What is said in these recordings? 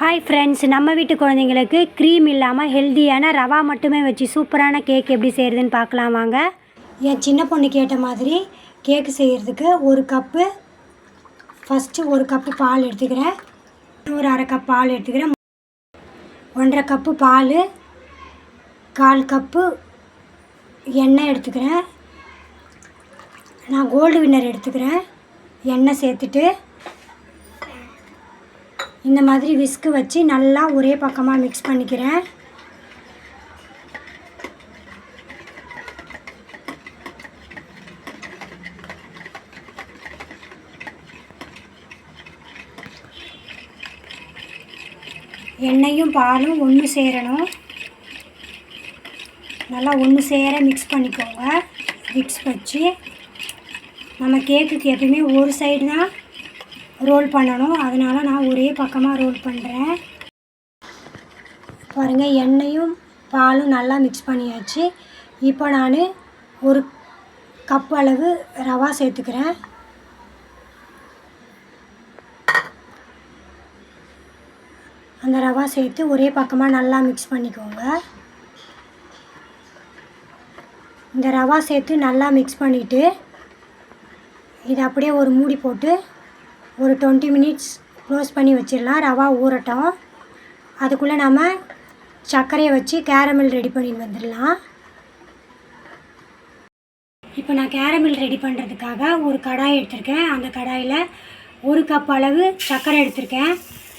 Hi friends நம்ம வீட்டு குழந்தைங்களுக்கு க்ரீம் இல்லாமல் ஹெல்த்தியான ரவா மட்டுமே வச்சு சூப்பரான கேக் எப்படி செய்கிறதுன்னு பார்க்கலாம் வாங்க. என் சின்ன பொண்ணு கேட்ட மாதிரி கேக்கு செய்கிறதுக்கு ஒரு கப்பு ஃபஸ்ட்டு ஒரு கப்பு பால் எடுத்துக்கிறேன். ஒரு அரை கப் பால் எடுத்துக்கிறேன். ஒன்றரை கப்பு பால் கால் கப்பு எண்ணெய் எடுத்துக்கிறேன். நான் கோல்டு வின்னர் எடுத்துக்கிறேன். எண்ணெய் சேர்த்துட்டு இந்த மாதிரி விஸ்கு வச்சு நல்லா ஒரே பக்கமாக மிக்ஸ் பண்ணிக்கிறேன். எண்ணெயும் பாலும் ஒன்று சேரணும். நல்லா ஒன்று சேர மிக்ஸ் பண்ணிக்கோங்க. மிக்ஸ் வச்சு. நம்ம கேக்குக்கு எப்பயுமே ஒரு சைடு தான் ரோல் பண்ணணும். அதனால் நான் ஒரே பக்கமாக ரோல் பண்ணுறேன் பாருங்கள் எண்ணெயும் பாலும் நல்லா மிக்ஸ் பண்ணியாச்சு. இப்போ நான் ஒரு கப் அளவு ரவா சேர்த்துக்கிறேன். அந்த ரவா சேர்த்து ஒரே பக்கமாக நல்லா மிக்ஸ் பண்ணிக்கோங்க. இந்த ரவா சேர்த்து நல்லா மிக்ஸ் பண்ணிவிட்டு இது அப்படியே ஒரு மூடி போட்டு ஒரு டுவெண்ட்டி மினிட்ஸ் க்ளோஸ் பண்ணி வச்சிடலாம். ரவா ஊறட்டும். அதுக்குள்ளே நம்ம சர்க்கரையை வச்சு கேரமில் ரெடி பண்ணி வந்துடலாம். இப்போ நான் கேரமில் ரெடி பண்ணுறதுக்காக ஒரு கடாய் எடுத்திருக்கேன். அந்த கடாயில் ஒரு கப் அளவு சர்க்கரை எடுத்திருக்கேன்.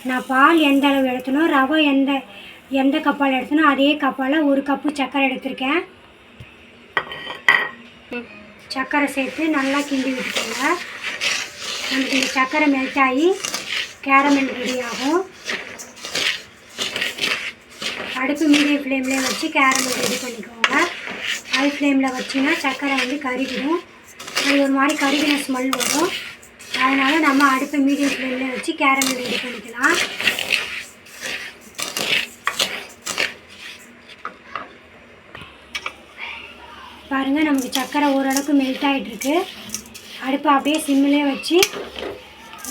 நான் பால் எந்த அளவு எடுத்தனோ ரவை எந்த எந்த கப்பால் எடுத்தனோ அதே கப்பால் ஒரு கப்பு சர்க்கரை எடுத்திருக்கேன். சர்க்கரை சேர்த்து நல்லா கிண்டி விட்டுக்கோங்க. நமக்கு இந்த சர்க்கரை மெல்ட் ஆகி கேரமல் ரெடி ஆகும் அடுப்பு மீடியம் ஃப்ளேம்லேயே வச்சு கேரமெல் ரெடி பண்ணிக்கோங்க. ஹை ஃப்ளேமில் வச்சுன்னா சர்க்கரை வந்து கருகிடும். அது ஒரு மாதிரி கருகின ஸ்மெல் வரும். அதனால் நம்ம அடுப்பு மீடியம் ஃப்ளேமில் வச்சு கேரமெல் ரெடி பண்ணிக்கலாம். பாருங்கள் நமக்கு சர்க்கரை ஓரளவுக்கு மெல்ட் ஆகிட்டுருக்கு அடுப்பை அப்படியே சிம்மிலே வச்சு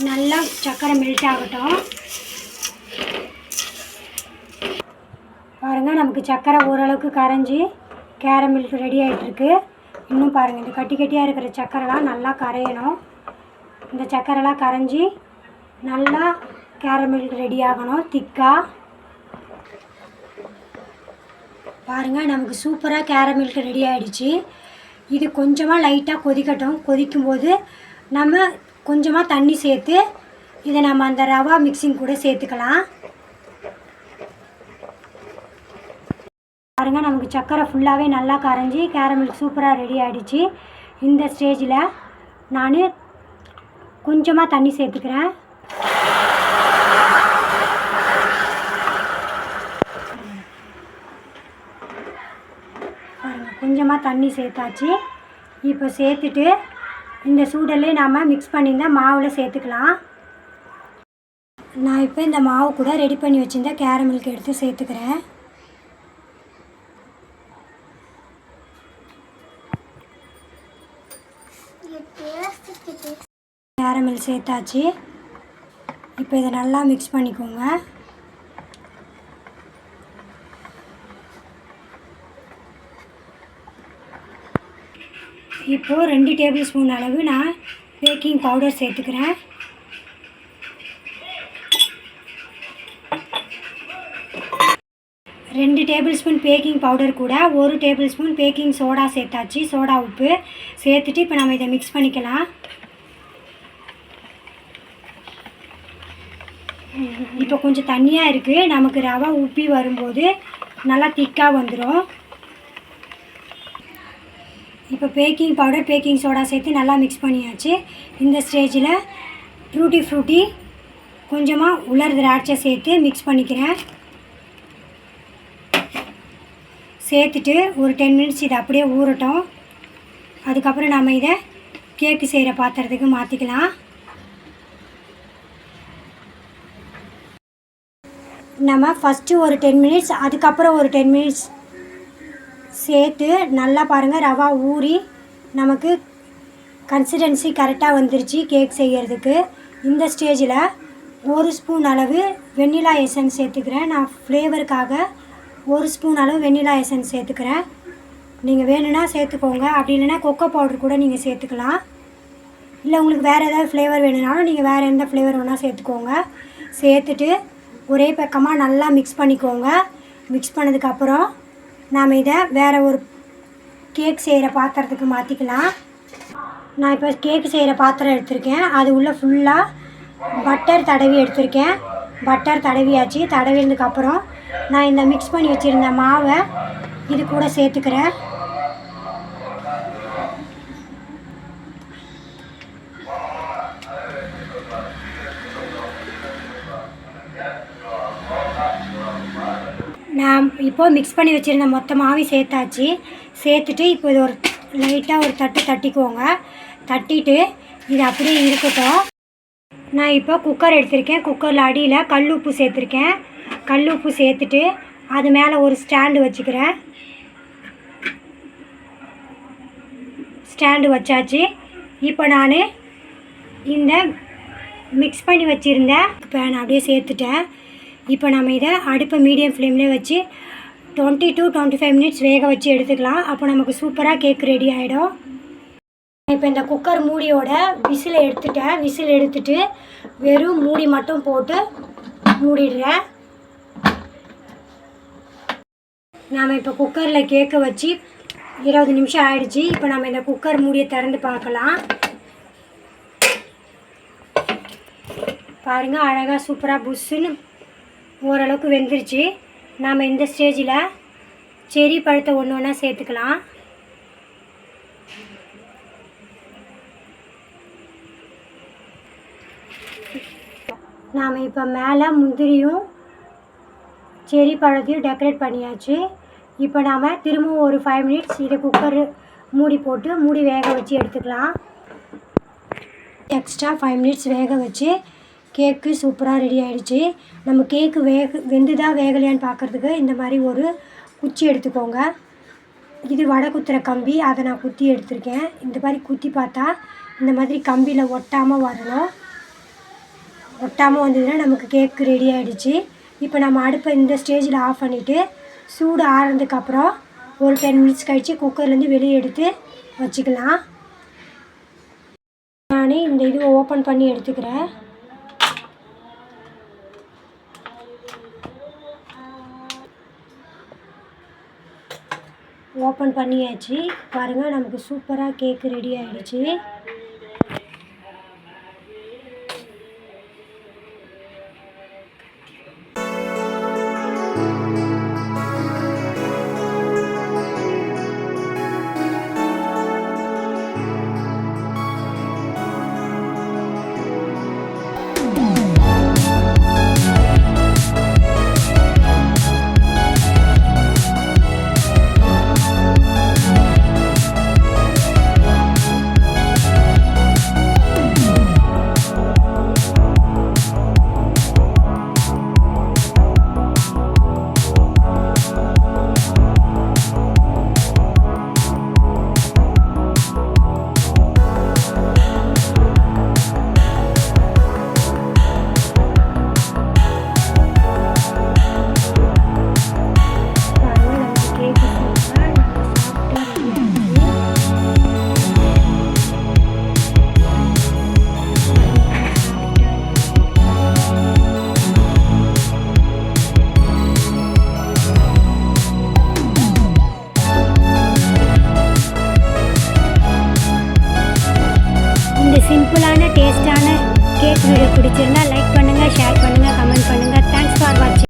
நல்லா சக்கரை மெல்ட் ஆகட்டும். பாருங்கள் நமக்கு சக்கரை ஓரளவுக்கு கரைஞ்சி கேரமில்க் ரெடி ஆகிட்டுருக்கு இன்னும் பாருங்கள் இந்த கட்டி கட்டியாக இருக்கிற சக்கரைலாம் நல்லா கரையணும். இந்த சக்கரைலாம் கரைஞ்சி நல்லா கேரமில்க் ரெடி ஆகணும் திக்காக பாருங்கள் நமக்கு சூப்பராக கேரமில்க் ரெடி ஆகிடுச்சு இது கொஞ்சமாக லைட்டாக கொதிக்கட்டும். கொதிக்கும்போது நம்ம கொஞ்சமாக தண்ணி சேர்த்து இதை நம்ம அந்த ரவா மிக்சிங் கூட சேர்த்துக்கலாம். பாருங்கள் நமக்கு சர்க்கரை ஃபுல்லாகவே நல்லா கரைஞ்சி கேரமில் சூப்பராக ரெடி ஆகிடுச்சு இந்த ஸ்டேஜில் நான் கொஞ்சமாக தண்ணி சேர்த்துக்கிறேன் பாருங்கள் கொஞ்சமாக தண்ணி சேர்த்தாச்சு. இப்போ சேர்த்துட்டு இந்த சூடலே நாம் மிக்ஸ் பண்ணியிருந்த மாவில் சேர்த்துக்கலாம். நான் இப்போ இந்த மாவு கூட ரெடி பண்ணி வச்சுருந்த கேரமில்க்கு எடுத்து சேர்த்துக்கிறேன். கேரமில் சேர்த்தாச்சு. இப்போ இதை நல்லா மிக்ஸ் பண்ணிக்கோங்க. இப்போது ரெண்டு டேபிள் ஸ்பூன் அளவு நான் பேக்கிங் பவுடர் சேர்த்துக்கிறேன். ரெண்டு டேபிள் ஸ்பூன் பேக்கிங் பவுடர் கூட ஒரு டேபிள் ஸ்பூன் பேக்கிங் சோடா சேர்த்தாச்சு. சோடா உப்பு சேர்த்துட்டு இப்போ நம்ம இதை மிக்ஸ் பண்ணிக்கலாம். இப்போ கொஞ்சம் தண்ணியாக இருக்குது நமக்கு ரவை உப்பி வரும்போது நல்லா திக்காக வந்துடும் இப்போ பேக்கிங் பவுடர் பேக்கிங் சோடா சேர்த்து நல்லா மிக்ஸ் பண்ணியாச்சு. இந்த ஸ்டேஜில் ஃப்ரூட்டி ஃப்ரூட்டி கொஞ்சமாக உலர் திராட்சை சேர்த்து மிக்ஸ் பண்ணிக்கிறேன். சேர்த்துட்டு ஒரு டென் மினிட்ஸ் இதை அப்படியே ஊறட்டும். அதுக்கப்புறம் நம்ம இதை கேக்கு செய்கிற பாத்திரத்துக்கு மாற்றிக்கலாம் நம்ம ஃபஸ்ட்டு ஒரு டென் மினிட்ஸ் அதுக்கப்புறம் ஒரு டென் மினிட்ஸ் சேர்த்து நல்லா பாருங்கள் ரவா ஊறி நமக்கு கன்சிஸ்டன்சி கரெக்டாக வந்துருச்சு கேக் செய்கிறதுக்கு இந்த ஸ்டேஜில் ஒரு ஸ்பூன் அளவு வெண்ணிலா எசன்ஸ் சேர்த்துக்கிறேன். நான் ஃப்ளேவருக்காக ஒரு ஸ்பூன் அளவு வெண்ணிலா எசன்ஸ் சேர்த்துக்கிறேன். நீங்கள் வேணும்னா சேர்த்துக்கோங்க. அப்படி இல்லைன்னா கொக்கோ பவுடர் கூட நீங்கள் சேர்த்துக்கலாம். இல்லை உங்களுக்கு வேறு ஏதாவது ஃப்ளேவர் வேணும்னாலும் நீங்கள் வேறு எந்த ஃப்ளேவர் வேணால் சேர்த்துக்கோங்க. சேர்த்துட்டு ஒரே பக்கமாக நல்லா மிக்ஸ் பண்ணிக்கோங்க. மிக்ஸ் பண்ணதுக்கப்புறம் நாம் இதை வேறு ஒரு கேக் செய்கிற பாத்திரத்துக்கு மாற்றிக்கலாம் நான் இப்போ கேக் செய்கிற பாத்திரம் எடுத்திருக்கேன். அது உள்ளே ஃபுல்லாக பட்டர் தடவி எடுத்திருக்கேன். பட்டர் தடவியாச்சு. தடவினதுக்கப்புறம் நான் இந்த மிக்ஸ் பண்ணி வச்சுருந்த மாவை இது கூட சேர்த்துக்கிறேன். இப்போது இப்போ மிக்ஸ் பண்ணி வச்சுருந்த மொத்த மாவையும் சேர்த்தாச்சு. சேர்த்துட்டு இப்போ இது ஒரு லைட்டாக ஒரு தட்டு தட்டிக்கோங்க. தட்டிட்டு இது அப்படியே இருக்கட்டும். நான் இப்போ குக்கர் எடுத்திருக்கேன். குக்கரில் அடியில் கல் உப்பு சேர்த்துருக்கேன். கல் உப்பு சேர்த்துட்டு அது மேலே ஒரு ஸ்டாண்டு வச்சுக்கிறேன். ஸ்டாண்டு வச்சாச்சு. இப்போ நான் இந்த மிக்ஸ் பண்ணி வச்சுருந்தேன் இப்போ நான் அப்படியே சேர்த்துட்டேன். இப்போ நம்ம இதை அடுப்பை மீடியம் ஃப்ளேம்லேயே வச்சு twenty to twenty five minutes வேக வச்சு எடுத்துக்கலாம். அப்போ நமக்கு சூப்பராக கேக் ரெடி ஆகிடும் இப்போ இந்த குக்கர் மூடியோட விசில் எடுத்துட்டேன். விசில் எடுத்துட்டு வெறும் மூடி மட்டும் போட்டு மூடிடுறேன். நாம் இப்போ குக்கரில் கேக்கை வச்சு இருபது நிமிஷம் ஆயிடுச்சு. இப்போ நம்ம இந்த குக்கர் மூடியை திறந்து பார்க்கலாம். பாருங்கள் அழகாக சூப்பராக புஷ்ஷுன்னு ஓரளவுக்கு வெந்துருச்சு. நாம் இந்த ஸ்டேஜில் செரி பழத்தை ஒன்று ஒன்றா சேர்த்துக்கலாம். நாம் இப்போ மேலே முந்திரியும் செரி பழத்தையும் டெக்கரேட் பண்ணியாச்சு. இப்போ நாம் திரும்பவும் ஒரு ஃபைவ் மினிட்ஸ் இதை குக்கர் மூடி போட்டு மூடி வேக வச்சு எடுத்துக்கலாம். எக்ஸ்ட்ரா ஃபைவ் மினிட்ஸ் வேக வச்சு கேக்கு சூப்பராக ரெடி ஆகிடுச்சி நம்ம கேக்கு வேக வெந்துதா வேகலையான்னு பார்க்குறதுக்கு இந்த மாதிரி ஒரு குச்சி எடுத்துக்கோங்க. இது வடை குத்துற கம்பி அதை நான் குத்தி எடுத்திருக்கேன். இந்த மாதிரி குத்தி பார்த்தா இந்த மாதிரி கம்பியில் ஒட்டாமல் வரணும். ஒட்டாமல் வந்ததுன்னா நமக்கு கேக்கு ரெடி ஆகிடுச்சி இப்போ நம்ம அடுப்பை இந்த ஸ்டேஜில் ஆஃப் பண்ணிவிட்டு சூடு ஆறுனதுக்கப்புறம் ஒரு டென் மினிட்ஸ் கழித்து குக்கர்லேருந்து வெளியே எடுத்து வச்சுக்கலாம். நான் இந்த இது ஓப்பன் பண்ணி எடுத்துக்கிறேன். ஓப்பன் பண்ணியாச்சு. பாருங்கள் நமக்கு சூப்பராக கேக்கு ரெடி ஆகிடுச்சு பிடிச்சிருந்தா லைக் பண்ணுங்கள் ஷேர் பண்ணுங்கள்